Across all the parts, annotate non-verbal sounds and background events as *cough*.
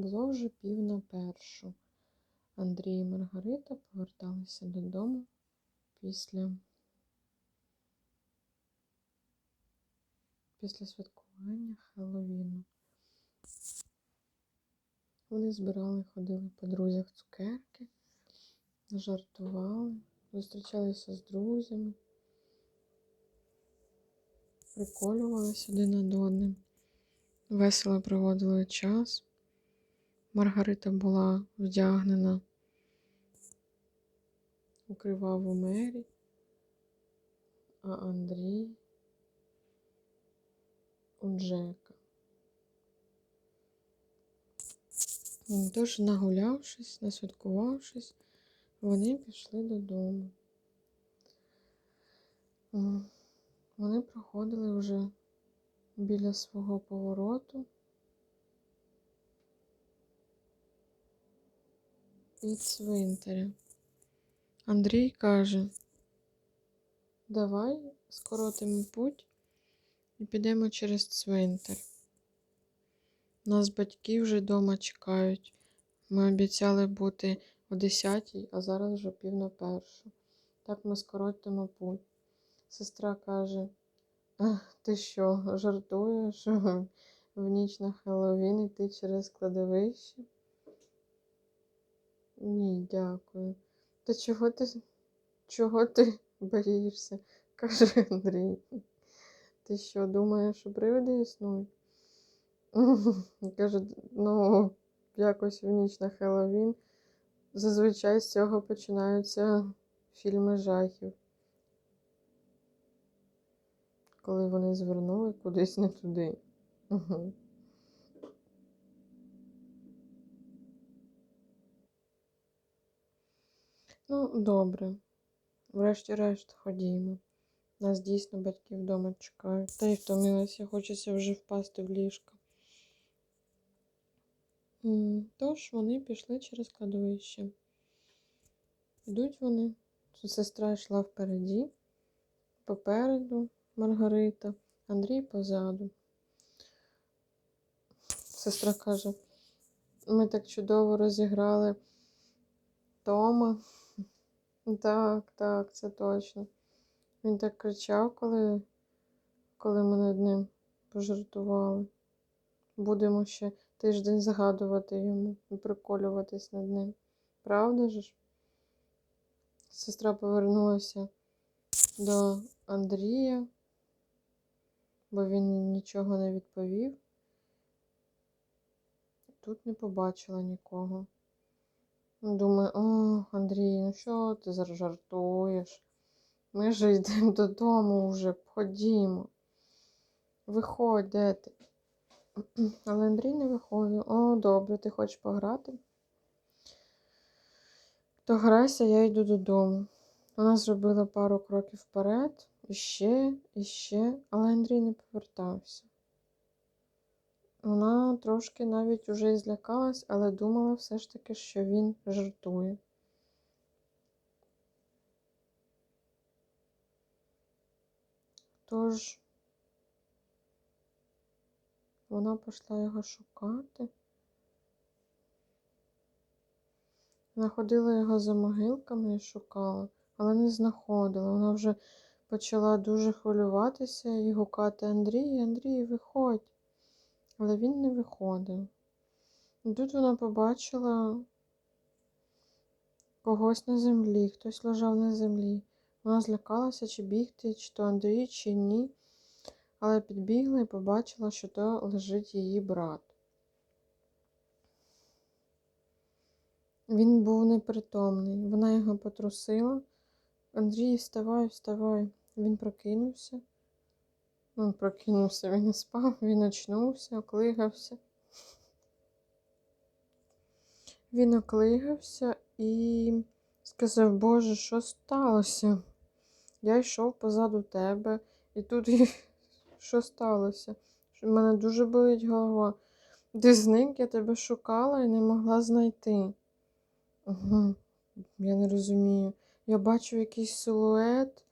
Було вже пів на першу. Андрій і Маргарита поверталися додому після, після святкування Хеллоуіну. Вони збирали, ходили по друзях цукерки, жартували, зустрічалися з друзями, приколювалися один над одним, весело проводили час. Маргарита була вдягнена у криваву мері, а Андрій у Джека. Тож, нагулявшись, насвяткувавшись, вони пішли додому. Вони проходили вже біля свого повороту. Від цвинтаря. Андрій каже, давай скоротимо путь і підемо через цвинтар. Нас батьки вже вдома чекають. Ми обіцяли бути о 10, а зараз вже пів на першу. Так ми скоротимо путь. Сестра каже, ти що, жартуєш *laughs* в ніч на Хеллоуін йти через кладовище? Ні, дякую. Та чого ти, чого ти *laughs* боїшся? *laughs* каже Андрій. Ти що, думаєш, що привиди існують? *laughs* Каже, ну, якось в ніч на Хеллоуін. Зазвичай з цього починаються фільми жахів. Коли вони звернули кудись не туди. Ну, добре. Врешті-решт ходімо. Нас дійсно батьки вдома чекають. Та й втомилася, хочеться вже впасти в ліжко. Тож вони пішли через кладовище. Йдуть вони. Сестра йшла впереді, попереду Маргарита, Андрій позаду. Сестра каже, ми так чудово розіграли Тома. Так, так, це точно. Він так кричав, коли, коли ми над ним пожартували. Будемо ще тиждень згадувати йому і приколюватись над ним. Правда ж? Сестра повернулася до Андрія, бо він нічого не відповів. Тут не побачила нікого. Думаю, о, Андрій, ну що ти зараз жартуєш? Ми ж йдемо додому вже, ходімо. Виходь, де ти? Але Андрій не виходив. О, добре, ти хочеш пограти? То грайся, я йду додому. Вона зробила пару кроків вперед, і ще, і ще, але Андрій не повертався. Вона трошки навіть уже і злякалась, але думала все ж таки, що він жартує. Тож вона пішла його шукати. Знаходила його за могилками і шукала, але не знаходила. Вона вже почала дуже хвилюватися і гукати Андрій, Андрій, виходь. Але він не виходив. І тут вона побачила когось на землі, хтось лежав на землі. Вона злякалася, чи бігти, чи то Андрій, чи ні. Але підбігла і побачила, що то лежить її брат. Він був непритомний. Вона його потрусила. Андрій, вставай, вставай. Він прокинувся. Ну, прокинувся, він не спав, він очнувся, оклигався. Він оклигався і сказав, Боже, що сталося? Я йшов позаду тебе, і тут *laughs* що сталося? У мене дуже болить голова. Ти зник, я тебе шукала і не могла знайти. Угу. Я не розумію. Я бачу якийсь силует.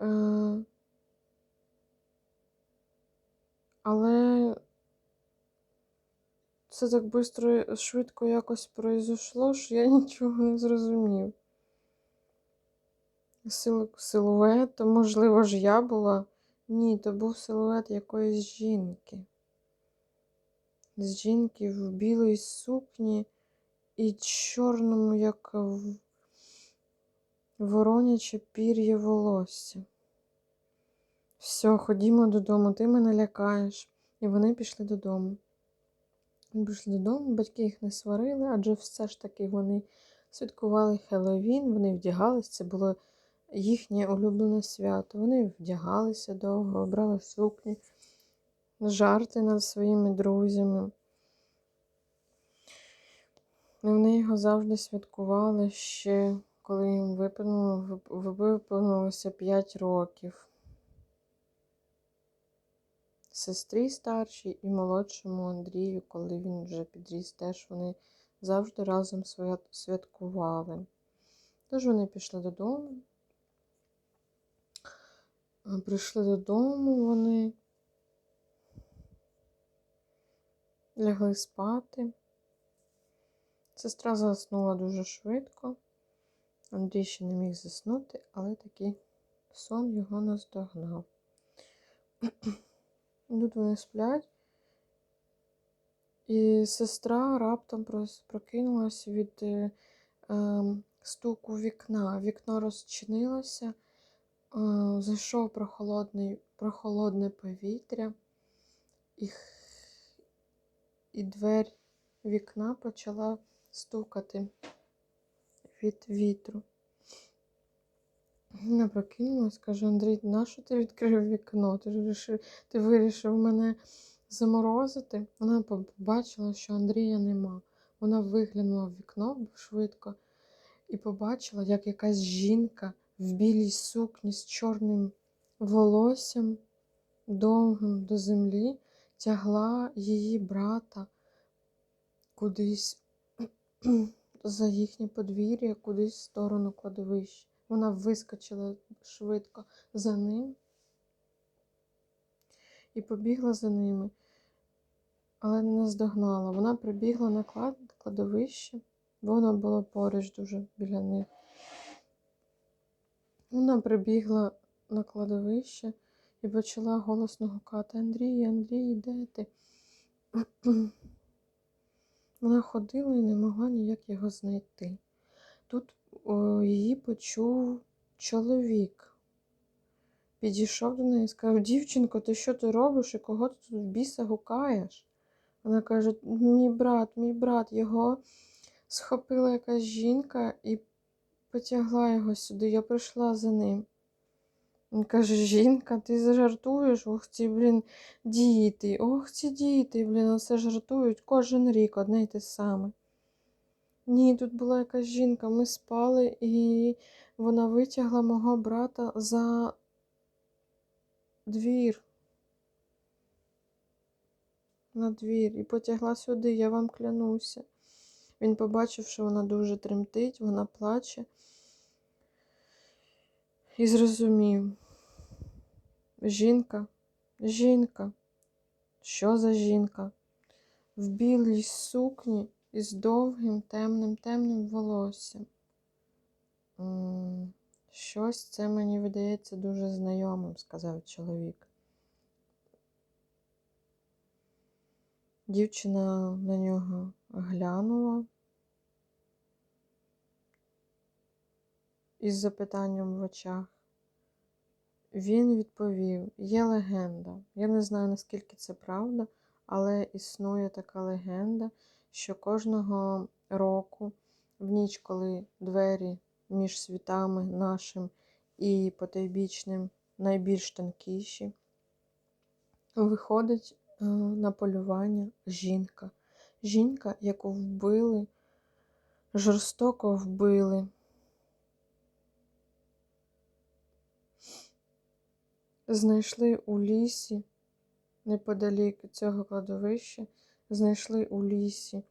Е але все так швидко, швидко якось произошло, що я *laughs* нічого не зрозумів. Сил, силует, то, можливо ж я була. Ні, то був силует якоїсь жінки. З жінки в білій сукні і чорному, як вороняче пір'я волосся. Все, ходімо додому, ти мене лякаєш. І вони пішли додому. Вони пішли додому, батьки їх не сварили, адже все ж таки вони святкували Хеллоуін, вони вдягались, це було їхнє улюблене свято. Вони вдягалися довго, обрали сукні, жарти над своїми друзями. І вони його завжди святкували ще, коли їм виповнилося 5 років. Сестрі старшій і молодшому Андрію, коли він вже підріс, теж вони завжди разом святкували. Тож вони пішли додому. Прийшли додому вони, лягли спати. Сестра заснула дуже швидко. Андрій ще не міг заснути, але таки сон його наздогнав. Тут вони сплять. І сестра раптом прокинулась від е, ем, стуку вікна. Вікно розчинилося, е, зайшов прохолодне повітря, і, і двері вікна почала стукати від вітру. Вона прокинулась, каже, Андрій, нащо ти відкрив вікно? Ти вирішив, ти вирішив мене заморозити. Вона побачила, що Андрія нема. Вона виглянула в вікно швидко і побачила, як якась жінка в білій сукні з чорним волоссям, довгим до землі, тягла її брата кудись *clears throat* за їхнє подвір'я, кудись в сторону кладовища. Вона вискочила швидко за ним і побігла за ними, але не наздогнала. Вона прибігла на клад, кладовище, бо воно було поруч дуже біля них. Вона прибігла на кладовище і почала голосно гукати Андрій, Андрій, де ти? *clears throat* Вона ходила і не могла ніяк його знайти. Тут о, її почув чоловік. Підійшов до неї і сказав: Дівчинко, ти що ти робиш і кого ти тут в біса гукаєш? Вона каже: Мій брат, мій брат, його схопила якась жінка і потягла його сюди. Я прийшла за ним. Він каже: Жінка, ти зажартуєш? Ох, ці, блін, діти, ох, ці діти, блін, оце жартують кожен рік одне й те саме. Ні, тут була якась жінка, ми спали, і вона витягла мого брата за двір. На двір і потягла сюди, я вам клянуся. Він побачив, що вона дуже тремтить, вона плаче. І зрозумів. Жінка, жінка. Що за жінка? В білій сукні із довгим темним темним волоссям. Щось це мені видається дуже знайомим, сказав чоловік. Дівчина на нього глянула із запитанням в очах. Він відповів: є легенда. Я не знаю, наскільки це правда, але існує така легенда, що кожного року, в ніч, коли двері між світами нашим і потойбічним найбільш тонкіші, виходить е, на полювання жінка. Жінка, яку вбили, жорстоко вбили. Знайшли у лісі, неподалік цього кладовища, знайшли у лісі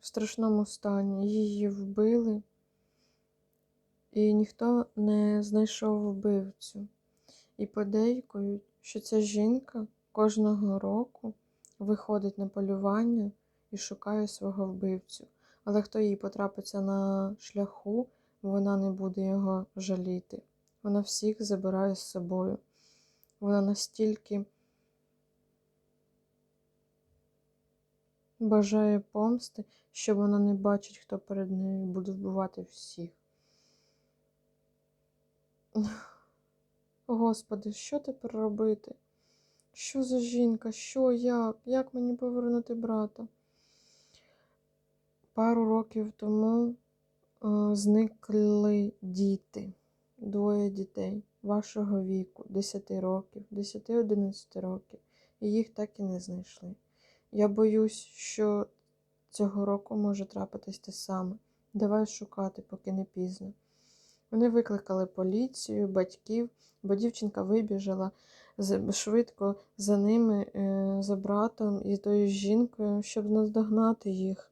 в страшному стані. Її вбили, і ніхто не знайшов вбивцю. І подейкують, що ця жінка кожного року виходить на полювання і шукає свого вбивцю. Але хто їй потрапиться на шляху, вона не буде його жаліти. Вона всіх забирає з собою. Вона настільки бажає помсти, що вона не бачить, хто перед нею буде вбивати всіх. Господи, що тепер робити? Що за жінка? Що, як? Як мені повернути брата? Пару років тому е, зникли діти, двоє дітей вашого віку, 10 років, 10-11 років, і їх так і не знайшли. Я боюсь, що цього року може трапитись те саме. Давай шукати, поки не пізно. Вони викликали поліцію, батьків, бо дівчинка вибіжала швидко за ними, е, за братом і тою жінкою, щоб наздогнати їх.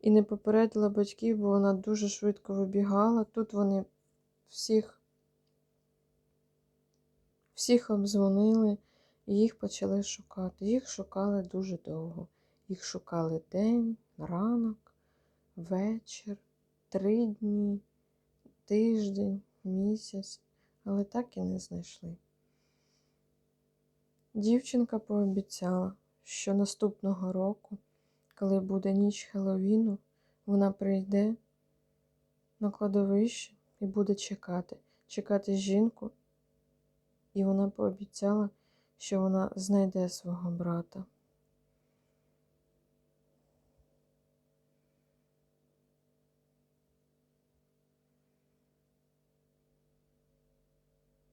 І не попередила батьків, бо вона дуже швидко вибігала. Тут вони всіх, всіх обдзвонили і їх почали шукати. Їх шукали дуже довго. Їх шукали день, ранок, вечір, три дні, тиждень, місяць, але так і не знайшли. Дівчинка пообіцяла, що наступного року, коли буде ніч Хеллоуіну, вона прийде на кладовище і буде чекати, чекати жінку, і вона пообіцяла, що вона знайде свого брата.